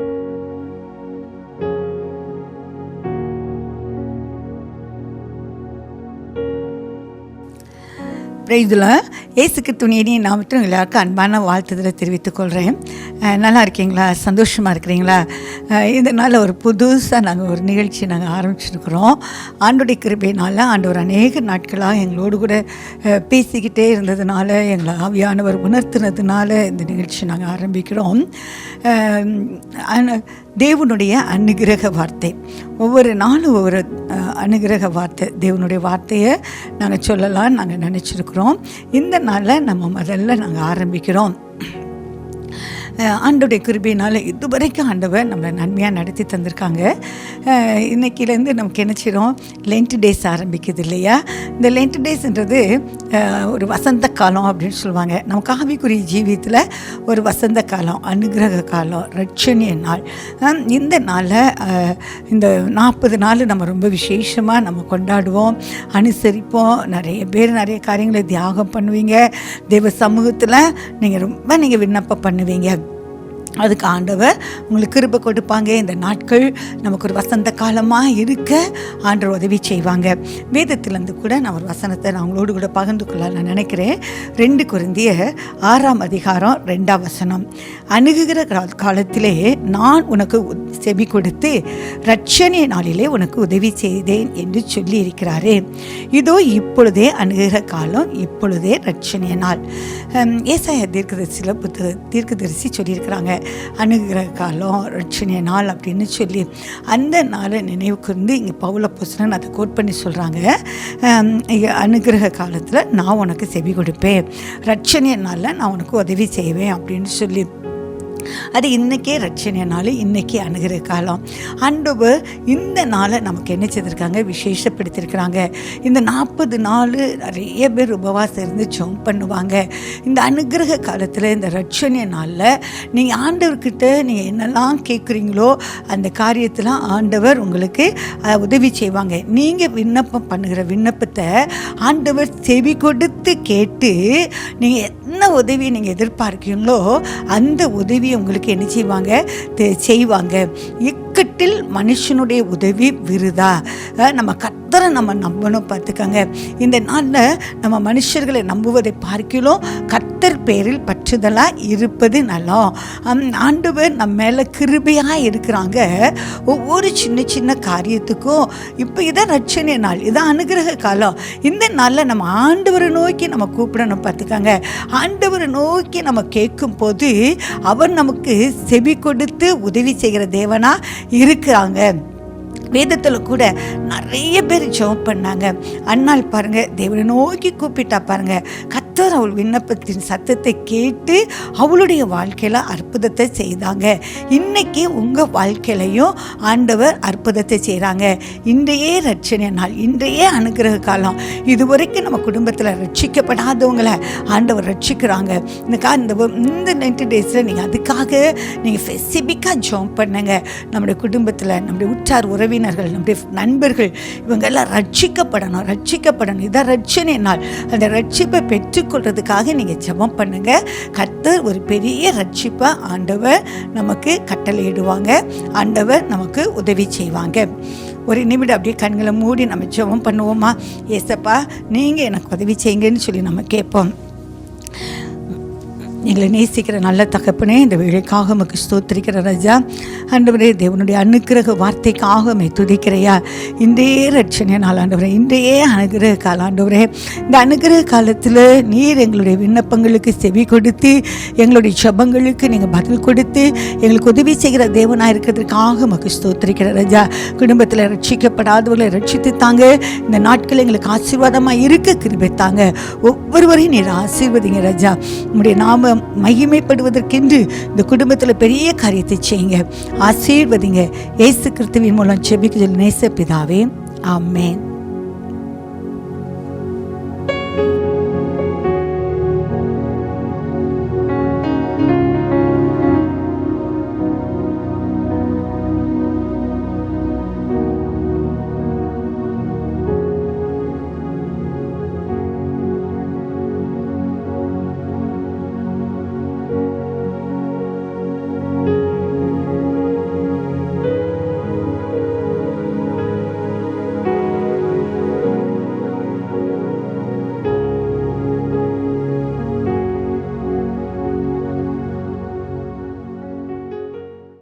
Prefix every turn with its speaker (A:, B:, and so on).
A: thank you இதில் ஏசுக்கு துணியினி நான் மட்டும் எல்லாருக்கும் அன்பான வாழ்த்துதலை தெரிவித்துக் கொள்கிறேன் நல்லா இருக்கீங்களா? சந்தோஷமாக இருக்கிறீங்களா? இதனால் ஒரு புதுசாக நாங்கள் ஒரு நிகழ்ச்சி நாங்கள் ஆரம்பிச்சிருக்கிறோம். ஆண்டுடைய கிருபையினால் ஆண்டவர் அநேக நாட்களாக எங்களோடு கூட பேசிக்கிட்டே இருந்ததுனால எங்களை ஆவியானவர் உணர்த்தினதுனால இந்த நிகழ்ச்சி நாங்கள் ஆரம்பிக்கிறோம். தேவனுடைய அனுகிரக வார்த்தை. ஒவ்வொரு நாளும் ஒவ்வொரு அனுகிரக வார்த்தை தேவனுடைய வார்த்தையை நாங்கள் சொல்லலாம் நாங்கள் நினச்சிருக்கிறோம். இந்த நாளில் நம்ம முதல்ல நாங்கள் ஆரம்பிக்கிறோம். ஆண்டோடைய கிருபினால் இதுவரைக்கும் ஆண்டவர் நம்மளை நன்மையாக நடத்தி தந்திருக்காங்க. இன்றைக்கிலேருந்து நமக்கு என்ன செய்கிறோம் லென்ட் டேஸ் ஆரம்பிக்குது இல்லையா? இந்த லென்ட் டேஸ்ன்றது ஒரு வசந்த காலம் அப்படின்னு சொல்லுவாங்க. நமக்கு ஆவிக்குரிய ஜீவியத்தில் ஒரு வசந்த காலம் அனுகிரக காலம் ரட்சணிய நாள். இந்த நாளில் இந்த நாற்பது நாள் நம்ம ரொம்ப விசேஷமாக நம்ம கொண்டாடுவோம் அனுசரிப்போம். நிறைய பேர் நிறைய காரியங்களை தியாகம் பண்ணுவீங்க. தேவ சமூகத்தில் நீங்கள் ரொம்ப நீங்கள் விண்ணப்பம் பண்ணுவீங்க. அதுக்கு ஆண்டவர் உங்களுக்கு கிருப கொடுப்பாங்க. இந்த நாட்கள் நமக்கு ஒரு வசந்த காலமாக இருக்க ஆண்டவர் உதவி செய்வாங்க. வேதத்திலேருந்து கூட நான் ஒரு வசனத்தை நான் உங்களோடு கூட பகிர்ந்து கொள்ள நான் நினைக்கிறேன். ரெண்டு குருந்திய ஆறாம் அதிகாரம் ரெண்டாம் வசனம். அணுகுகிற காலத்திலே நான் உனக்கு செபி செவி கொடுத்து ரட்சணிய நாளிலே உனக்கு உதவி செய்தேன் என்று சொல்லி இருக்கிறாரே இதோ இப்பொழுதே அணுகுகிற காலம் இப்பொழுதே ரட்சணிய நாள். ஏசாய தீர்க்கதரிசியில் புத்தக தீர்க்கதரிசி சொல்லியிருக்கிறாங்க. அணுகிற காலம் ரட்சணிய நாள் அப்படின்னு சொல்லி அந்த நாளை நினைவு கூர்ந்து இங்கே பவுல புஸ்தகன் அதை கோட் பண்ணி சொல்கிறாங்க அனுகிரக காலத்தில் நான் உனக்கு செவி கொடுப்பேன். ரட்சணிய நாளில் நான் உனக்கு உதவி செய்வேன் அப்படின்னு சொல்லி அது இன்றைக்கே ரட்சணை நாள் இன்றைக்கி அணுகிற காலம். ஆண்டவர் இந்த நாளை நமக்கு என்ன செய்திருக்காங்க? விசேஷப்படுத்தியிருக்கிறாங்க. இந்த நாற்பது நாள் நிறைய பேர் உபவாசம் இருந்து ஜம்ப் பண்ணுவாங்க. இந்த அனுகிரக காலத்தில் இந்த ரட்சணைய நாளில் நீங்கள் ஆண்டவர்கிட்ட நீங்கள் என்னெல்லாம் கேட்குறீங்களோ அந்த காரியத்தில் ஆண்டவர் உங்களுக்கு உதவி செய்வாங்க. நீங்கள் விண்ணப்பம் பண்ணுகிற விண்ணப்பத்தை ஆண்டவர் செவி கொடுத்து கேட்டு நீங்கள் என்ன உதவி நீங்கள் எதிர்பார்க்கீங்களோ அந்த உதவி உங்களுக்கு என்ன செய்வாங்க? செய்வாங்க. இக்கட்டில் மனுஷனுடைய உதவி விருதா? நம்ம கத்தரை நம்ம நம்பணும் பார்த்துக்கோங்க. இந்த நாளில் நம்ம மனுஷர்களை நம்புவதை பார்க்கிலும் கத்தர் பேரில் பற்றுதலாக இருப்பது நலம். ஆண்டவர் நம்ம மேலே கிருபையாக இருக்கிறாங்க. ஒவ்வொரு சின்ன சின்ன காரியத்துக்கும் இப்போ இதான் ரட்சணை நாள் இதான் அனுகிரக காலம். இந்த நாளில் நம்ம ஆண்டவரை நோக்கி நம்ம கூப்பிடணும் பார்த்துக்கோங்க. ஆண்டவரை நோக்கி நம்ம கேட்கும் போது அவர் நமக்கு செவி கொடுத்து உதவி செய்கிற தேவனா? இருக்கிறாங்க. வேதத்தில் கூட நிறைய பேர் ஜெபம் பண்ணாங்க. அண்ணாள் பாருங்க தேவனை நோக்கி கூப்பிட்டா பாருங்க கத்தர் அவள் விண்ணப்பத்தின் சத்தத்தை கேட்டு அவளுடைய வாழ்க்கையில் அற்புதத்தை செய்தாங்க. இன்னைக்கு உங்கள் வாழ்க்கையிலையும் ஆண்டவர் அற்புதத்தை செய்கிறாங்க இன்றையே ரட்சணை நாள் இன்றையே அனுகிரக காலம். இதுவரைக்கும் நம்ம குடும்பத்தில் ரட்சிக்கப்படாதவங்களை ஆண்டவர் ரட்சிக்கிறாங்க. இந்த இந்த இந்த நைன்டி டேஸில் நீங்கள் அதுக்காக நீங்கள் ஸ்பெசிஃபிக்காக ஜெபம் பண்ணுங்க. நம்முடைய குடும்பத்தில் நம்முடைய உற்றார் உறவினர்கள் நம்முடைய நண்பர்கள் இவங்க எல்லாம் ரட்சிக்கப்படணும் ரட்சிக்கப்படணும். இதான் ரட்சணை நாள். அந்த ரட்சிப்பை பெற்றுக்கொள்றதுக்காக நீங்கள் ஜெபம் பண்ணுங்கள் கர்த்தர் ஒரு பெரிய ரட்சிப்பை ஆண்டவர் நமக்கு கட்டளையிடுவாங்க. ஆண்டவர் நமக்கு உதவி செய்வாங்க. ஒரு நிமிடம் அப்படியே கண்களை மூடி நம்ம ஜெபம் பண்ணுவோமா? ஏசப்பா நீங்கள் எனக்கு உதவி செய்யுங்கன்னு சொல்லி நம்ம கேட்போம். எங்களை நேசிக்கிற நல்ல தகப்பனே இந்த வேலைக்காக உமக்கு ஸ்தோத்திரிக்கிற ராஜா. ஆண்டவரே தேவனுடைய அனுக்கிரக வார்த்தைக்காக உமை துதிக்கிறையா. இன்றைய ரட்சணை நாள் ஆண்டவரே இன்றைய அனுகிரக கால ஆண்டவரே. இந்த அனுகிரக காலத்தில் நீர் எங்களுடைய விண்ணப்பங்களுக்கு செவி கொடுத்து எங்களுடைய ஜபங்களுக்கு நீங்கள் பதில் கொடுத்து எங்களுக்கு உதவி செய்கிற தேவனாக இருக்கிறதுக்காக உமக்கு ஸ்தோத்திரிக்கிற ராஜா. குடும்பத்தில் ரட்சிக்கப்படாதவர்களை ரட்சித்து தாங்க இந்த நாட்கள் எங்களுக்கு ஆசீர்வாதமாக இருக்க கிருபித்தாங்க ஒவ்வொருவரையும் நீர் ஆசீர்வதிங்க ராஜா. உங்களுடைய நாம மகிமைப்படுவதற்கென்று இந்த குடும்பத்தில் பெரிய காரியத்தை செய்யுங்க. ஆசீர்வதிங்க. ஏசு கிறிஸ்துவின் மூலம் செபிக்குதல் நேச பிதாவே. ஆமேன்.